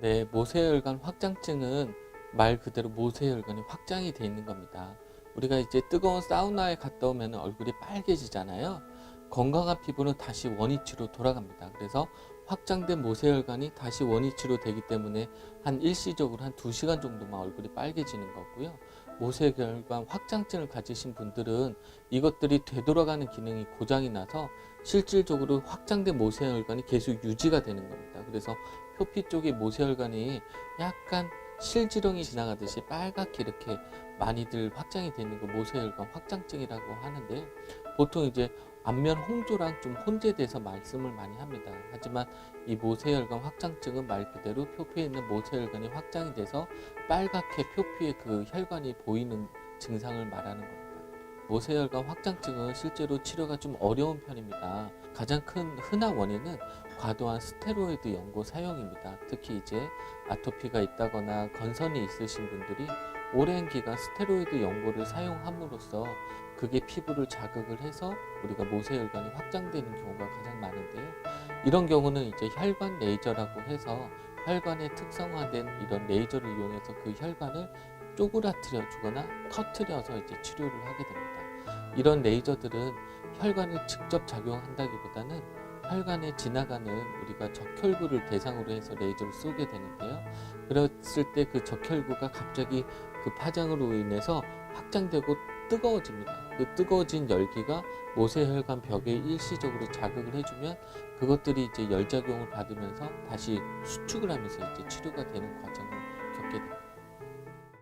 네, 모세혈관 확장증은 말 그대로 모세혈관이 확장이 돼 있는 겁니다. 우리가 이제 뜨거운 사우나에 갔다 오면 얼굴이 빨개지잖아요. 건강한 피부는 다시 원위치로 돌아갑니다. 그래서 확장된 모세혈관이 다시 원위치로 되기 때문에 한 일시적으로 한 2시간 정도만 얼굴이 빨개지는 거고요. 모세혈관 확장증을 가지신 분들은 이것들이 되돌아가는 기능이 고장이 나서 실질적으로 확장된 모세혈관이 계속 유지가 되는 겁니다. 그래서 표피 쪽의 모세혈관이 약간 실지렁이 지나가듯이 빨갛게 이렇게 많이들 확장이 되는 그 모세혈관 확장증이라고 하는데 보통 이제 안면 홍조랑 좀 혼재돼서 말씀을 많이 합니다. 하지만 이 모세혈관 확장증은 말 그대로 표피에 있는 모세혈관이 확장이 돼서 빨갛게 표피에 그 혈관이 보이는 증상을 말하는 겁니다. 모세혈관 확장증은 실제로 치료가 좀 어려운 편입니다. 가장 큰 흔한 원인은 과도한 스테로이드 연고 사용입니다. 특히 이제 아토피가 있다거나 건선이 있으신 분들이 오랜 기간 스테로이드 연고를 사용함으로써 그게 피부를 자극을 해서 우리가 모세혈관이 확장되는 경우가 가장 많은데요. 이런 경우는 이제 혈관 레이저라고 해서 혈관의 특성화된 이런 레이저를 이용해서 그 혈관을 쪼그라뜨려 주거나 터트려서 이제 치료를 하게 됩니다. 이런 레이저들은 혈관을 직접 작용한다기보다는 혈관에 지나가는 우리가 적혈구를 대상으로 해서 레이저를 쏘게 되는데요. 그랬을 때 그 적혈구가 갑자기 그 파장으로 인해서 확장되고 뜨거워집니다. 그 뜨거워진 열기가 모세혈관 벽에 일시적으로 자극을 해주면 그것들이 이제 열작용을 받으면서 다시 수축을 하면서 이제 치료가 되는 과정이